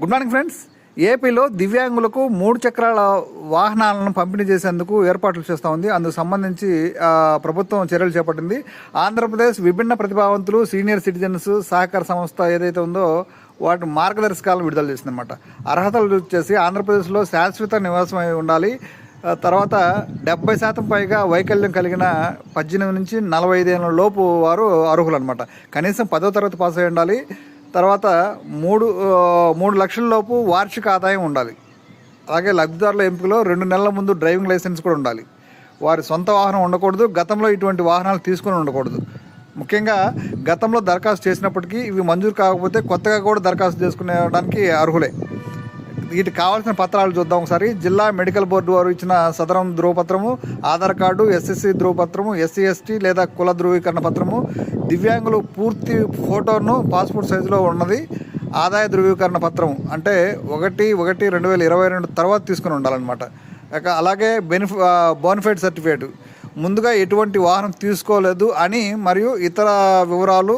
Good morning friends ఏపీలో దివ్యాంగులకు మూడు చక్రాల వాహనాలను పంపిణీ చేసేందుకు ఏర్పాట్లు చేస్తూ ఉంది. అందుకు సంబంధించి ప్రభుత్వం చర్యలు చేపట్టింది. ఆంధ్రప్రదేశ్ విభిన్న ప్రతిభావంతులు సీనియర్ సిటిజన్స్ సహకార సంస్థ ఏదైతే ఉందో వాటి మార్గదర్శకాలను విడుదల చేసిందనమాట అర్హతలు వచ్చేసి ఆంధ్రప్రదేశ్లో శాశ్వత నివాసం అయి ఉండాలి. తర్వాత డెబ్బై శాతం పైగా వైకల్యం కలిగిన పద్దెనిమిది నుంచి నలభై ఐదు లోపు వారు అర్హులు అనమాట కనీసం పదో తరగతి పాస్ అయి ఉండాలి. తర్వాత మూడు మూడు లక్షల లోపు వార్షిక ఆదాయం ఉండాలి. అలాగే లబ్ధిదారుల ఎంపికలో రెండు నెలల ముందు డ్రైవింగ్ లైసెన్స్ కూడా ఉండాలి. వారి సొంత వాహనం ఉండకూడదు గతంలో ఇటువంటి వాహనాలు తీసుకొని ఉండకూడదు. ముఖ్యంగా గతంలో దరఖాస్తు చేసినప్పటికీ ఇవి మంజూరు కాకపోతే కొత్తగా కూడా దరఖాస్తు చేసుకునేడానికి అర్హులే. వీటికి కావాల్సిన పత్రాలు చూద్దాం ఒకసారి. జిల్లా మెడికల్ బోర్డు వారు ఇచ్చిన సదరం ధృవపత్రము ఆధార్ కార్డు ఎస్ఎస్సి ధృవపత్రము ఎస్సీ ఎస్టీ లేదా కుల ధృవీకరణ పత్రము దివ్యాంగులు పూర్తి ఫోటోను పాస్పోర్ట్ సైజులో ఉన్నది ఆదాయ ధృవీకరణ పత్రం అంటే ఒకటి ఒకటి రెండు వేల ఇరవై రెండు తర్వాత తీసుకుని ఉండాలన్నమాట. అలాగే బెనిఫి బోనిఫైడ్ సర్టిఫికేట్. ముందుగా ఎటువంటి వాహనం తీసుకోలేదు అని మరియు ఇతర వివరాలు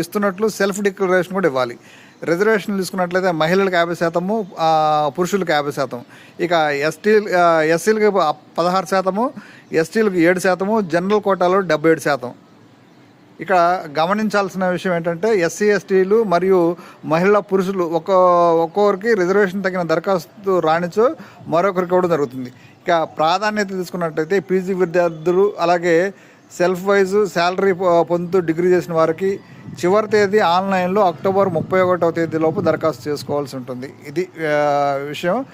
ఇస్తున్నట్లు సెల్ఫ్ డిక్లరేషన్ కూడా ఇవ్వాలి. రిజర్వేషన్ తీసుకున్నట్లయితే మహిళలకు యాభై శాతము పురుషులకు యాభై శాతం. ఇక ఎస్టీ ఎస్సీలకు పదహారు శాతము ఎస్టీలకు ఏడు శాతము జనరల్ కోటాలో డెబ్బై ఏడు శాతం. ఇక్కడ గమనించాల్సిన విషయం ఏంటంటే ఎస్సీ ఎస్టీలు మరియు మహిళా పురుషులు ఒక్కో ఒక్కొక్కరికి రిజర్వేషన్ తగిన దరఖాస్తు రాణిచో మరొకరికి ఇవ్వడం జరుగుతుంది. ఇక ప్రాధాన్యత తీసుకున్నట్టయితే పీజీ విద్యార్థులు అలాగే సెల్ఫ్ వైజ్ శాలరీ పొ- పొందుతూ డిగ్రీ చేసిన వారికి చివరి తేదీ ఆన్లైన్లో అక్టోబర్ ముప్పై ఒకటవ తేదీలోపు దరఖాస్తు చేసుకోవాల్సి ఉంటుంది. ఇది విషయం.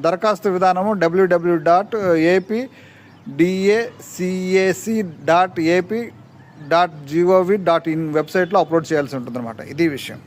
దరఖాస్తు విధానము WWW dot AP DACAC dot AP dot GOV dot in వెబ్సైట్లో అప్లోడ్ చేయాల్సి ఉంటుంది ఇది విషయం.